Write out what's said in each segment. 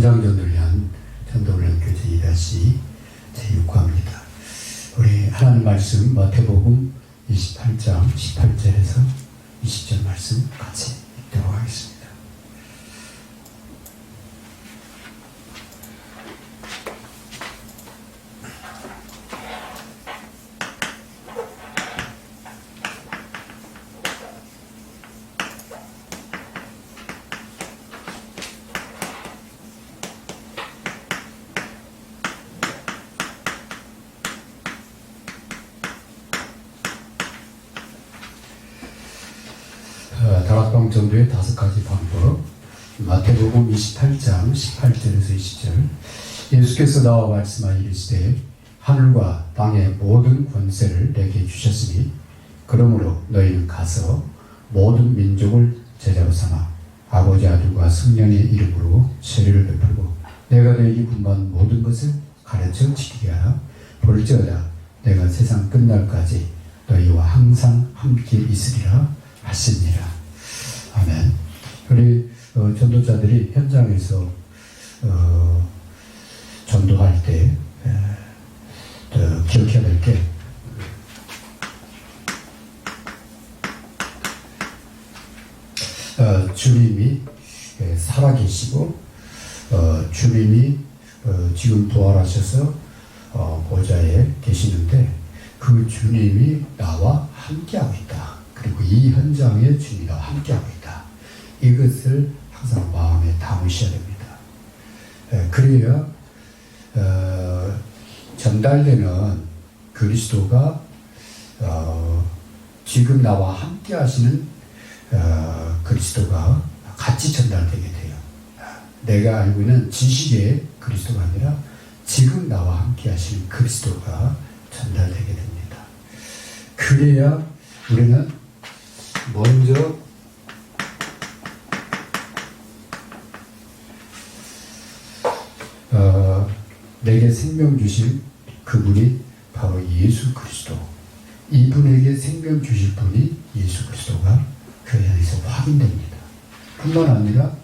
현장전도를 위한 전도훈련 교재 2다시 제6과입니다. 우리 하나님 말씀 마태복음 28장 18절에서 20절 말씀 같이 읽도록 하겠습니다. 어, 다락방 전도의 다섯 가지 방법. 마태복음 28장 18절에서 20절. 예수께서 나와 말씀하여 이르시되 하늘과 땅의 모든 권세를 내게 주셨으니 그러므로 너희는 가서 모든 민족을 제자로 삼아 아버지 아들과 성령의 이름으로 세례를 베풀고 내가 너희에게 분부한 모든 것을 가르쳐 지키게 하라. 볼지어다 내가 세상 끝날까지 너희와 항상 함께 있으리라 하시니라. 아멘. 우리 어, 전도자들이 현장에서 어, 전도할 때 에, 어, 기억해야 될 게 어, 주님이 에, 살아계시고 어, 주님이 어, 지금 부활하셔서 어, 보좌에 계시는데 그 주님이 나와 함께하고 있다. 그리고 이 현장에 나와 함께하고 있다. 이것을 항상 마음에 담으셔야 됩니다. 에, 그래야 어, 전달되는 그리스도가 어, 지금 나와 함께 하시는 어, 그리스도가 같이 전달되게 돼요. 내가 알고 있는 지식의 그리스도가 아니라 지금 나와 함께 하시는 그리스도가 전달되게 됩니다. 그래야 우리는 먼저 어, 내게 생명 주신 그분이 바로 예수 그리스도. 이분에게 생명 주실 분이 예수 그리스도가 그 안에서 확인됩니다. 뿐만 아니라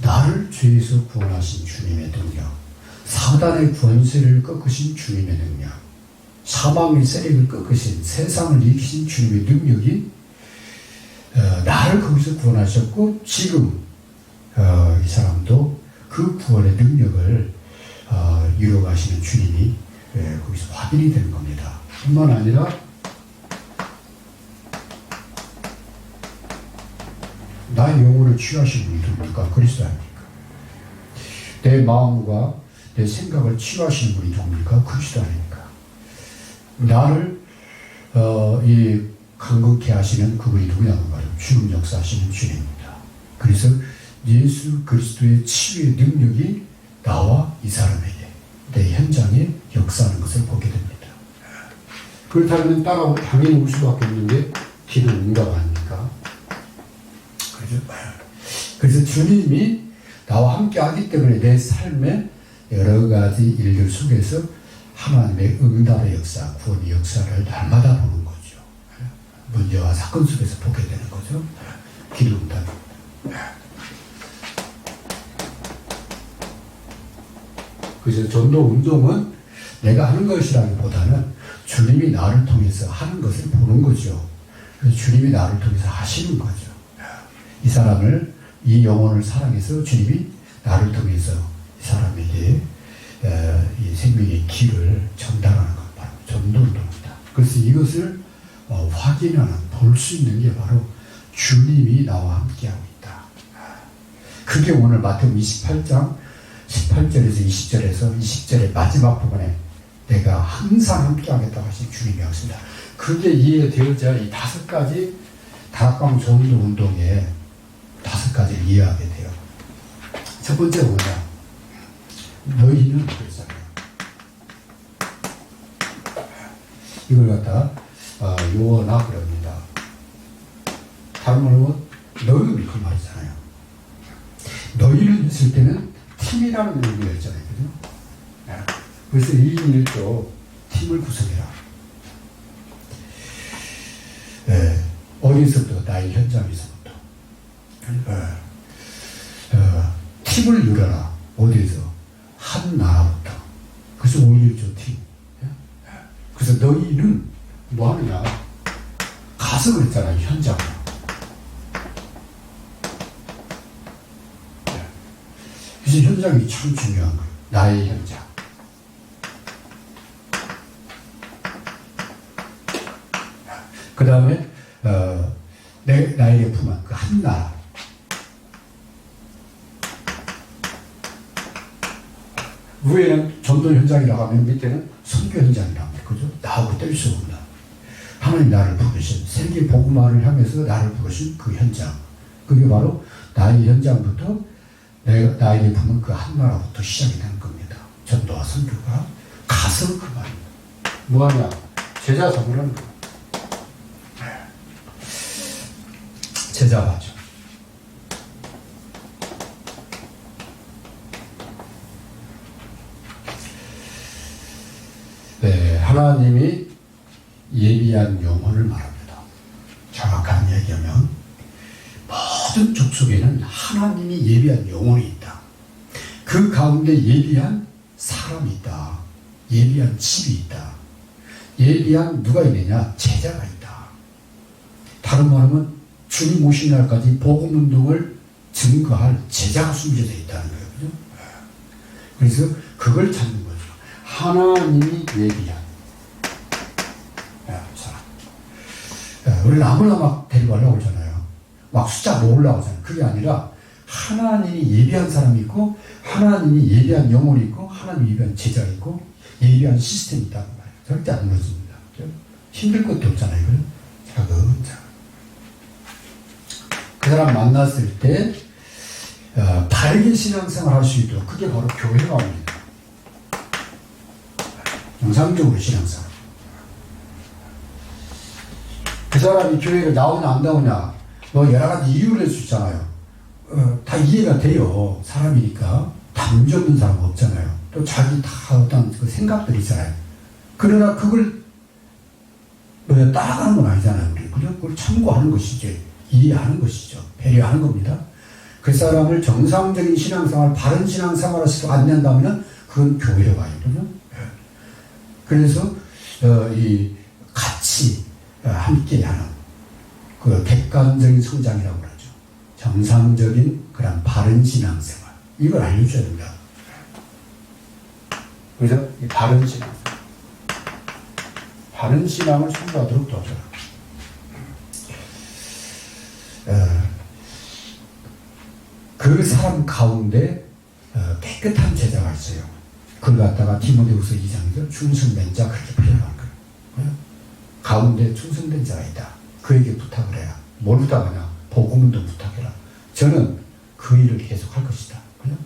나를 죄에서 구원하신 주님의 능력, 사단의 권세를 꺾으신 주님의 능력, 사망의 세력을 꺾으신 세상을 이기신 주님의 능력이 어, 나를 거기서 구원하셨고 지금 어, 이 사람도 그 구원의 능력을 어, 이루어가시는 주님이 예, 거기서 확인이 되는 겁니다. 뿐만 아니라 나의 영혼을 치유하신 분이 누굽니까? 그리스도 아닙니까? 내 마음과 내 생각을 치유하시는 분이 누굽니까? 그리스도 아닙니까? 나를 어, 이 강건케 하시는 그분이 누구냐는 말이에요. 주님 역사하시는 주님입니다. 그래서 예수 그리스도의 치유의 능력이 나와 이 사람에게 내 현장에 역사하는 것을 보게 됩니다. 그렇다면 따라 당연히 올 수밖에 없는데 기도 응답 아닙니까? 그래서, 그래서 주님이 나와 함께 하기 때문에 내 삶의 여러 가지 일들 속에서 하나님의 응답의 역사, 구원의 역사를 날마다 보는 거죠. 문제와 사건 속에서 보게 되는 거죠. 기도 응답. 그래서 전도 운동은 내가 하는 것이라기보다는 주님이 나를 통해서 하는 것을 보는 거죠. 주님이 나를 통해서 하시는 거죠. 이 사람을 이 영혼을 사랑해서 주님이 나를 통해서 이 사람에게 에, 이 생명의 길을 전달하는 것 바로 전도운동입니다. 그래서 이것을 어, 확인하는 볼 수 있는 게 바로 주님이 나와 함께하고 있다. 그게 오늘 마태복음 28장 18절에서 20절에서 20절의 마지막 부분에 내가 항상 함께하겠다고 하신 주님이었습니다. 그게 이해되어야 이 다섯 가지 다락방 전도 운동의 다섯 가지를 이해하게 돼요. 첫 번째 뭐냐? 너희는 그랬잖아요. 이걸 갖다 어, 요어나 그럽니다. 다른 말로 너희는 그 말이잖아요. 너희는 했을 때는 팀이라는 의미였잖아요. 그죠? 네. 그래서 2인 1조 팀을 구성해라. 네. 어디서부터? 나의 현장에서부터. 어, 어, 팀을 이뤄라. 어디에서? 한 나라부터. 그래서 5.16조 팀. 예? 그래서 너희는 뭐 하느냐? 가서 그랬잖아요, 현장. 예. 그래서 현장이 참 중요한 거예요. 나의 현장. 그 다음에 어, 내 나에게 품은 그 한 나라. 위에는 전도 현장이라고 하면 밑에는 선교 현장이라고 합니다. 그죠? 나하고 뗄 수 없는 하나님 나를 부르신 세계 복음화를 향해서 나를 부르신 그 현장. 그게 바로 나의 현장부터 내, 나에게 품은 그 한 나라부터 시작이 되는 겁니다. 전도와 선교가 가서 그 말입니다. 뭐하냐? 제자 삼으라는 거예요. 제자하죠. 네, 하나님이 예비한 영혼을 말합니다. 정확한 얘기하면 모든 족속에는 하나님이 예비한 영혼이 있다. 그 가운데 예비한 사람이 있다. 예비한 집이 있다. 예비한 누가 있느냐? 제자가 있다. 다른 말하면 주님 오신 날까지 복음 운동을 증거할 제자가 숨겨져 있다는 거예요. 그죠? 그래서 그걸 찾는 거죠. 하나님이 예비한 야, 사람. 야, 우리는 아무나 막 데리고 가려고 그러잖아요. 막 숫자 모으려고 하잖아요. 그게 아니라 하나님이 예비한 사람이 있고 하나님이 예비한 영혼이 있고 하나님이 예비한 제자가 있고 예비한 시스템이 있다는 말이에요. 절대 안 무너집니다. 힘들 것도 없잖아요. 이거는. 차근차근. 그 사람 만났을 때 어, 바르게 신앙생활 할 수 있도록 그게 바로 교회가 옵니다. 정상적으로 신앙생활. 그 사람이 교회를 나오냐 안 나오냐 뭐 여러 가지 이유를 할수 있잖아요. 어, 다 이해가 돼요. 사람이니까 다 문제 없는 사람 없잖아요. 또 자기 다 어떤 그 생각들이 있잖아요. 그러나 그걸 뭐야 따라가는 건 아니잖아요. 우리 그냥 그걸 참고하는 것이지 이해하는 것이죠. 배려하는 겁니다. 그 사람을 정상적인 신앙생활, 바른 신앙생활을 안낸다면 그건 교회로 가야 되죠. 그래서 어, 이 같이 어, 함께하는 그 객관적인 성장이라고 그러죠. 정상적인 그런 바른 신앙생활 이걸 알려줘야 됩니다. 그래서 이 바른 신앙, 바른 신앙을 선도하도록 도와줘라. 어, 그 사람 가운데 어, 깨끗한 제자가 있어요. 그걸 갖다가 디모데후서 2장에서 충성된 자 그렇게 표현한 거예요. 어? 가운데 충성된 자가 있다. 그에게 부탁을 해라. 뭘 부탁하냐? 복음도 부탁해라. 저는 그 일을 계속 할 것이다. 그죠?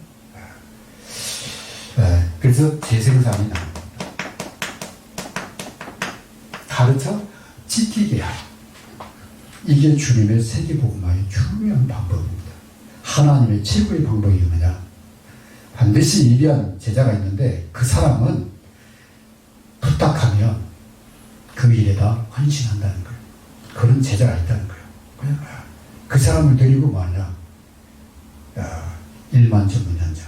에, 그래서 재생산이 나옵니다. 가르쳐 지키게 하라. 이게 주님의 세계복음화의 중요한 방법입니다. 하나님의 최고의 방법이 뭐냐? 반드시 예비한 제자가 있는데 그 사람은 부탁하면 그 일에다 헌신한다는 거예요. 그런 제자가 있다는 거예요. 그 사람을 데리고 뭐하냐? 일만 전문현자.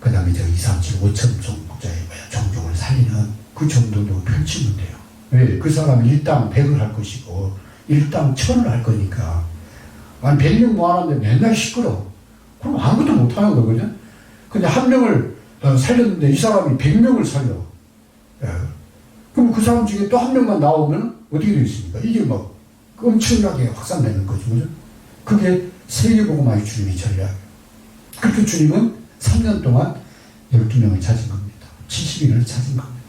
그 다음에 저 2, 3, 7, 5천 종목자의 종종을 살리는 그 정도도 펼치면 돼요. 왜? 그 사람이 일당 100을 할 것이고 일당 1000을 할 거니까. 아니 100명 모아놨는데 맨날 시끄러. 그럼 아무것도 못하는 거거든. 근데 한 명을 어, 살렸는데 이 사람이 100명을 살려. 예. 그럼 그 사람 중에 또 한 명만 나오면 어떻게 되겠습니까? 이게 막 엄청나게 확산되는 거죠. 그죠? 그게 세계복음화의 주님의 전략. 그렇게 주님은 3년 동안 12명을 찾은 겁니다. 70인을 찾은 겁니다.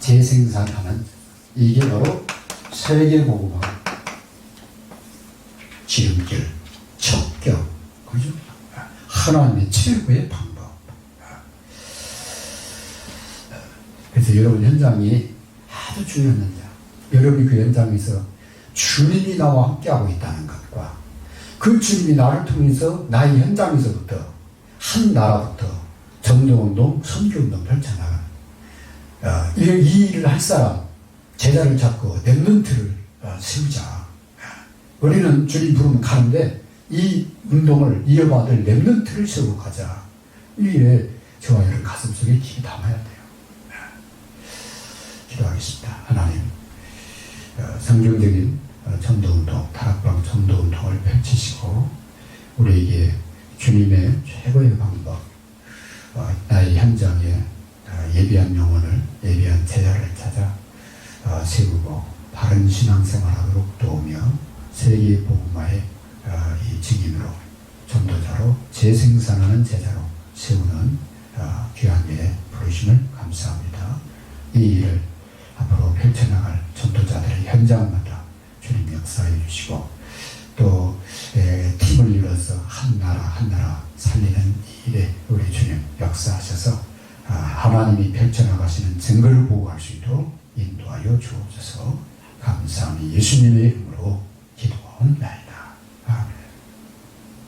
재생산하는 이게 바로 세계복음화 지름길, 척경, 그죠? 하나님의 최고의 방법. 그래서 여러분 현장이 아주 현장. 여러분이 그 현장에서 주님이 나와 함께하고 있다는 것과 그 주님이 나를 통해서 나의 현장에서부터 한 나라부터 정정운동, 선교운동 펼쳐나가는 어, 이, 이 일을 할 사람, 제자를 잡고 랩런트를 어, 세우자. 우리는 주님 부르면 가는데 이 운동을 이어받을 랩런트를 세우고 가자. 이게 저와 여러분 가슴 속에 깊이 담아야 돼요. 네. 기도하겠습니다. 하나님, 어, 성경적인 어, 전도운동, 다락방 전도운동을 펼치시고 우리에게 주님의 최고의 방법, 어, 나의 현장에 어, 예비한 영혼을, 예비한 제자를 찾아 어, 세우고 바른 신앙생활하도록 도우며 세계 복음화의 어, 이 직임으로 전도자로 재생산하는 제자로 세우는 어, 귀한 예 부르심을 감사합니다. 이 일을 앞으로 펼쳐나갈 전도자들의 현장마다 주님 역사해 주시고 또 에, 팀을 이뤄서 한 나라 한 나라 살리는 이 일에 우리 주님 역사하셔서 아, 하나님이 펼쳐나가시는 증거를 보고할 수 있도록 인도하여 주옵소서 감사합니다. 예수님의 이름으로